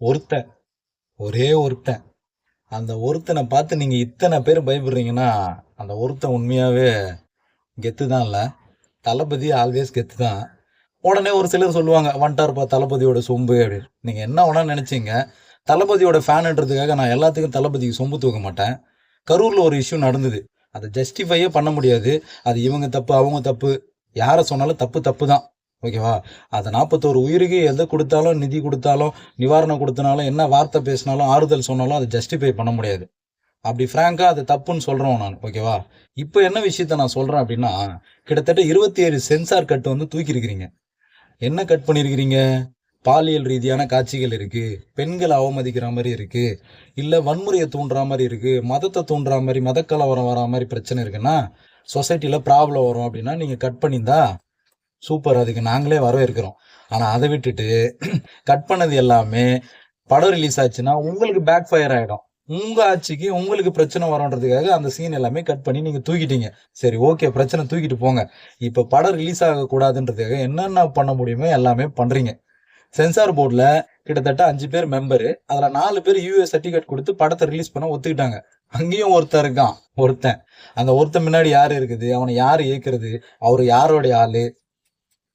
ஒருத்தன் ஒரே ஒருத்தன் அந்த ஒருத்தனை பார்த்து நீங்கள் இத்தனை பேர் பயப்படுறீங்கன்னா அந்த ஒருத்தன் உண்மையாகவே கெத்து தான் இல்லை. தளபதி ஆல்வேஸ் கெத்து தான் உடனே ஒரு சிலர் சொல்லுவாங்க வந்துட்டாருப்பா தளபதியோட சொம்பு அப்படின்னு நீங்கள் என்ன வேணா நினச்சிங்க. தளபதியோட ஃபேனுன்றதுக்காக நான் எல்லாத்துக்கும் தளபதிக்கு சொம்பு தூக்க மாட்டேன். கரூரில் ஒரு இஷ்யூ நடந்தது. அதை ஜஸ்டிஃபையே பண்ண முடியாது. அது இவங்க தப்பு அவங்க தப்பு. யாரை சொன்னாலும் தப்பு தப்பு தான் ஓகேவா? அதை நாற்பத்தோரு உயிருக்கு எதை கொடுத்தாலும் நிதி கொடுத்தாலும் நிவாரணம் கொடுத்தனாலும் என்ன வார்த்தை பேசினாலும் ஆறுதல் சொன்னாலும் அதை ஜஸ்டிஃபை பண்ண முடியாது. அப்படி ஃப்ராங்காக அது தப்புன்னு சொல்கிறோம் நான் ஓகேவா? இப்போ என்ன விஷயத்த நான் சொல்கிறேன் அப்படின்னா கிட்டத்தட்ட இருபத்தி ஏழு சென்சார் கட்டு வந்து தூக்கியிருக்கிறீங்க. என்ன கட் பண்ணியிருக்கிறீங்க? பாலியல் ரீதியான காட்சிகள் இருக்குது பெண்களை அவமதிக்கிற மாதிரி இருக்குது இல்லை வன்முறையை தூண்டுற மாதிரி இருக்குது மதத்தை தூண்டுற மாதிரி மதக்கலவரம் வரா மாதிரி பிரச்சனை இருக்குன்னா சொசைட்டியில் ப்ராப்ளம் வரும் அப்படின்னா நீங்கள் கட் பண்ணியிருந்தா சூப்பர் அதுக்கு நாங்களே வரவேற்கிறோம். ஆனால் அதை விட்டுட்டு கட் பண்ணது எல்லாமே படம் ரிலீஸ் ஆச்சுன்னா உங்களுக்கு பேக் ஃபயர் ஆகிடும் உங்க ஆட்சிக்கு உங்களுக்கு பிரச்சனை வரும்ன்றதுக்காக அந்த சீன் எல்லாமே கட் பண்ணி நீங்க தூக்கிட்டீங்க. சரி ஓகே பிரச்சனை தூக்கிட்டு போங்க. இப்போ படம் ரிலீஸ் ஆகக்கூடாதுன்றதுக்காக என்னென்ன பண்ண முடியுமோ எல்லாமே பண்றீங்க. சென்சார் போர்டில் கிட்டத்தட்ட அஞ்சு பேர் மெம்பரு அதில் நாலு பேர் யூஎஸ் சர்டிஃபிகேட் கொடுத்து படத்தை ரிலீஸ் பண்ண ஒத்துக்கிட்டாங்க. அங்கேயும் ஒருத்தன் இருக்கான் ஒருத்தன். அந்த ஒருத்தன் முன்னாடி யார் இருக்குது? அவனை யார் இயக்குறது? அவர் யாரோடைய ஆளு?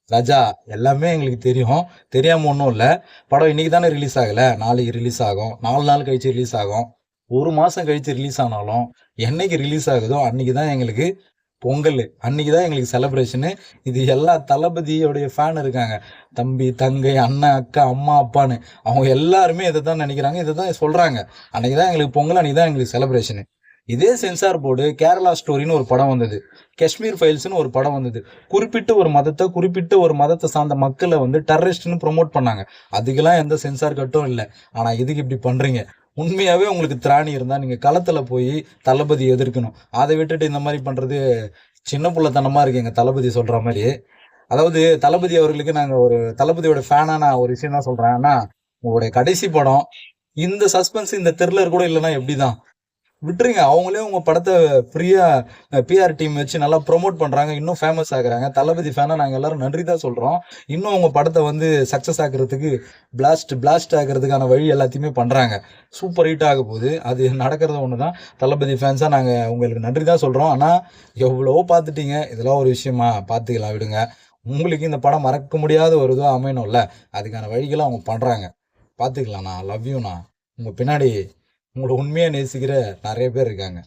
ராஜா எல்லாமே எங்களுக்கு தெரியும். தெரியாமல் ஒன்றும் இல்லை. படம் இன்னைக்கு தானே ரிலீஸ் ஆகலை. நாளைக்கு ரிலீஸ் ஆகும். நாலு நாள் கழிச்சு ரிலீஸ் ஆகும். ஒரு மாதம் கழிச்சு ரிலீஸ் ஆனாலும் என்னைக்கு ரிலீஸ் ஆகுதோ அன்னைக்கு தான் எங்களுக்கு பொங்கல். அன்னைக்கு தான் எங்களுக்கு செலப்ரேஷனு இது எல்லா தளபதியோடைய ஃபேன் இருக்காங்க. தம்பி தங்கை அண்ணன் அக்கா அம்மா அப்பான்னு. அவங்க எல்லாருமே இதை தான் நினைக்கிறாங்க. இதை தான் சொல்கிறாங்க அன்னைக்கு தான் எங்களுக்கு பொங்கல் அன்னைக்கு தான் எங்களுக்கு செலப்ரேஷனு இதே சென்சார் போர்டு கேரளா ஸ்டோரின்னு ஒரு படம் வந்தது. காஷ்மீர் ஃபைல்ஸ்னு ஒரு படம் வந்தது. குறிப்பிட்ட ஒரு மதத்தை குறிப்பிட்ட ஒரு மதத்தை சார்ந்த மக்களை வந்து டெரரிஸ்ட்னு ப்ரொமோட் பண்ணாங்க. அதுக்கெல்லாம் எந்த சென்சார் கட்டும் இல்லை. ஆனால் இதுக்கு இப்படி பண்ணுறீங்க உண்மையாகவே உங்களுக்கு திராணி இருந்தால் நீங்கள் களத்தில் போய் தளபதி எதிர்க்கணும். அதை விட்டுட்டு இந்த மாதிரி பண்ணுறது சின்ன பிள்ளைத்தனமாக இருக்கு எங்கள் தளபதி சொல்கிற மாதிரி. அதாவது தளபதி அவர்களுக்கு நாங்கள் ஒரு தளபதியோட ஃபேனாக நான் ஒரு விஷயம் தான் சொல்கிறேன் ஆனால் உங்களுடைய கடைசி படம் இந்த சஸ்பென்ஸ் இந்த த்ரில்லர் கூட இல்லைன்னா எப்படி தான் விட்டுருங்க. அவங்களே உங்கள் படத்தை ஃப்ரீயாக பிஆர் டீம் வச்சு நல்லா ப்ரொமோட் பண்ணுறாங்க இன்னும் ஃபேமஸ் ஆகுறாங்க. தளபதி ஃபேனாக நாங்கள் எல்லாரும் நன்றி தான் சொல்கிறோம் இன்னும் உங்கள் படத்தை வந்து சக்ஸஸ் ஆக்குறதுக்கு பிளாஸ்ட் பிளாஸ்ட் ஆகிறதுக்கான வழி எல்லாத்தையுமே பண்ணுறாங்க சூப்பர் ஹிட் ஆக போகுது. அது நடக்கிறது ஒன்று தான் தளபதி ஃபேன்ஸாக நாங்கள் உங்களுக்கு நன்றி தான் சொல்கிறோம் ஆனால் எவ்வளவோ பார்த்துட்டீங்க. இதெல்லாம் ஒரு விஷயமா பார்த்துக்கலாம் விடுங்க. உங்களுக்கு இந்த படம் மறக்க முடியாத ஒரு இதுவாக அமையணும்ல. அதுக்கான வழிகளை அவங்க பண்ணுறாங்க பார்த்துக்கலாம் நான் லவ் யூண்ணா உங்கள் பின்னாடி உங்களை உண்மையாக நேசிக்கிற நிறைய பேர் இருக்காங்க.